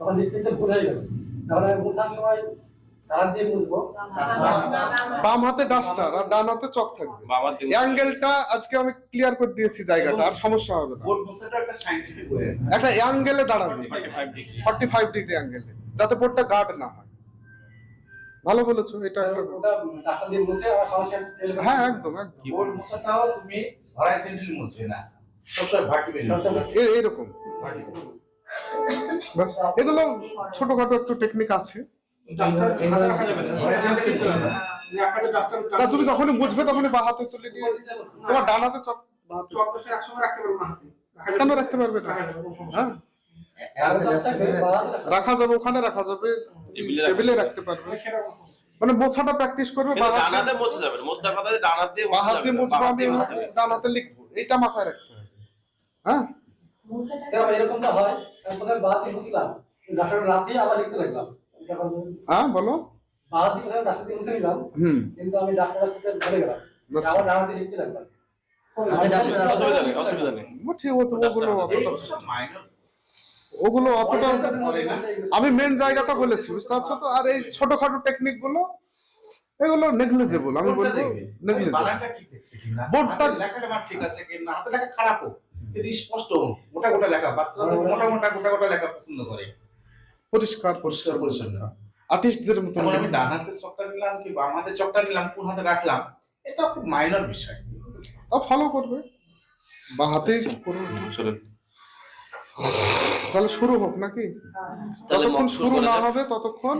তখন লিখতে ভুল হয়ে গেল। তাহলে মুছার সময় বাম হাতে ডাস্টার আর ডান হাতে চক থাকবে। অ্যাঙ্গেলটা আজকে আমি ক্লিয়ার করে দিয়েছি জায়গাটা আর সমস্যা হবে না। একটা সাইন্টিফিক অ্যাঙ্গেলে দাঁড়াবে। 45 ডিগ্রি ফর্টি ফাইভ ডিগ্রি অ্যাঙ্গেলে যাতে বোর্ডটা গার্ড না হয়। ভালো বলেছ এটা হ্যাঁ একদম একদম। বোর্ড এগুলো ছোটখাটো একটু টেকনিক আছে। না। তুমি যখনই বুঝবে তখনই বা হাতে তুলে নিয়ে তোমার ডান হাতে চক কেন রাখতে পারবে না? হ্যাঁ। রাখা যাবে ওখানে রাখা যাবে টেবিলে। রাখতে পারবে। মানে মোছাটা প্র্যাকটিস করবে বা কিন্তু ডানাতে বসে যাবে মোদ্দা কথা ডানাত মুছবো আমি লিখব। এইটা মাথায় রাখতে হবে। হ্যাঁ? স্যার এরকমটা হয় আমি প্রথমে রাতে আবার লিখতে লাগলাম। হ্যাঁ বলো। প্রথমে মুছে নিলাম কিন্তু থেকে ভুলে গেলাম। আবার লিখতে লাগলাম। ওগুলো অতটা আমি আমি মেন জায়গাটা বলেছি বুঝতে পারছ তো? আর এই ছোটখাটো টেকনিকগুলো এগুলো নেগলিজেবল আমি বলব নেগলিজেবল ঠিক বোর্ডটা- লেখাটা ঠিক আছে কিনা? হাতে লেখা খারাপ হোক কিন্তু স্পষ্ট। হোক মোটা গোটা লেখা বাচ্চারা তো মোটা মোটা গোটা গোটা লেখা পছন্দ করে। পরিষ্কার পরিষ্কার পরিষ্কার পরিচ্ছন্ন আর্টিস্টদের মতো আমি ডান হাতে চকটা নিলাম কি বাম হাতে চকটা নিলাম কোন হাতে রাখলাম এটা খুব মাইনর বিষয়। ফলো করবে। বা হাতেই করবে চলেন। তাহলে শুরু হোক নাকি? তাহলে যতক্ষণ শুরু না হবে ততক্ষণ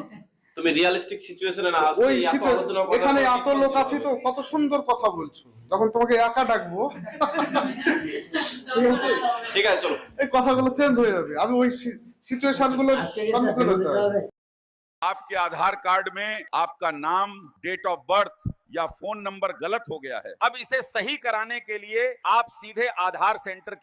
তুমি রিয়েলিস্টিক সিচুয়েশনে না আসলে এত আলোচনা করার এখানে এত লোক আছে তো কত সুন্দর কথা বলছো। যখন তোমাকে একা ডাকবো। ঠিক আছে? ঠিক আছে চলো এই কথাগুলো চেঞ্জ হয়ে যাবে আমি ওই সিচুয়েশন গুলো আজকে কি solve স্যার করে দিতে দিতে হবে। হবে आपके आधार कार्ड में आपका नाम डेट ऑफ बर्थ या फोन नंबर गलत हो गया है अब इसे सही कराने के लिए आप सीधे आधार सेंटर